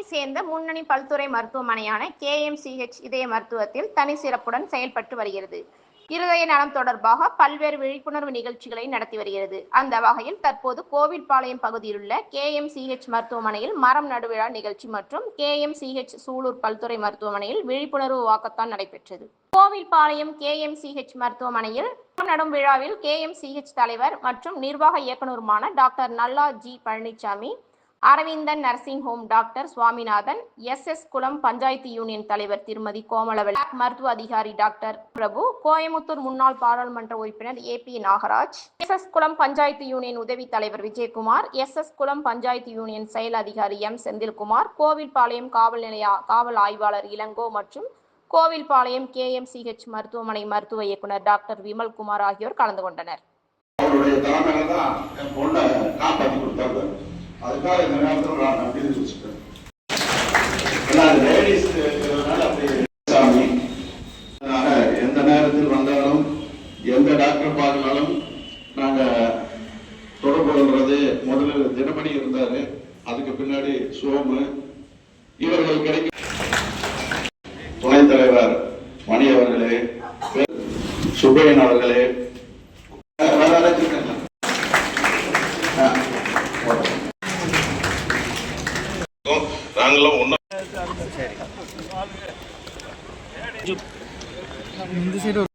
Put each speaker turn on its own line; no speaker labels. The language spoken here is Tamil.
மதுரையை சேர்ந்த முன்னணி பல்துறை மருத்துவமனையான கேஎம்சிஹெச் இதய மருத்துவத்தில் தனி சிறப்புடன் செயல்பட்டு வருகிறது. இருதய நலம் தொடர்பாக பல்வேறு விழிப்புணர்வு நிகழ்ச்சிகளை நடத்தி வருகிறது. அந்த வகையில் தற்போது கோவில்பாளையம் பகுதியிலுள்ள கேஎம்சிஹெச் மருத்துவமனையில் மரம் நடுவிழா நிகழ்ச்சி மற்றும் கேஎம்சிஹெச் சூலூர் பல்துறை மருத்துவமனையில் விழிப்புணர்வு வாக்கத்தான் நடைபெற்றது. கோவில்பாளையம் கேஎம்சிஹெச் மருத்துவமனையில் நடும் விழாவில் கேஎம்சிஹெச் தலைவர் மற்றும் நிர்வாக இயக்குநருமான doctor Nalla G Palanisamy Aravindan nursing home doctor Swaminathan S S Kulam panchayat union தலைவர் திருமதி கோமலவல் மருத்துவ அதிகாரி டாக்டர் பிரபு கோயமுத்தூர் முன்னாள் பாராளுமன்ற உறுப்பினர் A P Nagaraj S S Kulam panchayat union உதவி தலைவர் Vijayakumar S S Kulam panchayat union செயல் அதிகாரி எம் செந்தில்குமார் கோவில்பாளையம் காவல் நிலைய காவல் ஆய்வாளர் இளங்கோ மற்றும் கோவில்பாளையம் கேஎம்சிஹெச் மருத்துவமனை மருத்துவ இயக்குனர் டாக்டர் விமல்குமார் ஆகியோர் கலந்து கொண்டனர்.
அதுக்காக இந்த நேரத்தில் நான் அப்படின்னு தெரிவிச்சுட்டேன் ஏன்னா லேடிஸ் இருக்கிறதுனால அப்படி சாமி. அதனால எந்த நேரத்தில் வந்தாலும் எந்த டாக்டர் பார்க்கலாலும் நாங்க தொடர்பு கொள்வது முதல்ல தினமணி இருந்தாரு. அதுக்கு பின்னாடி சோமு. இவர்கள் கிடைக்கும் துணைத் தலைவர் மணி அவர்களே சுப்பையன் அவர்களே. ఆంగ్లం ఉన్న సరే.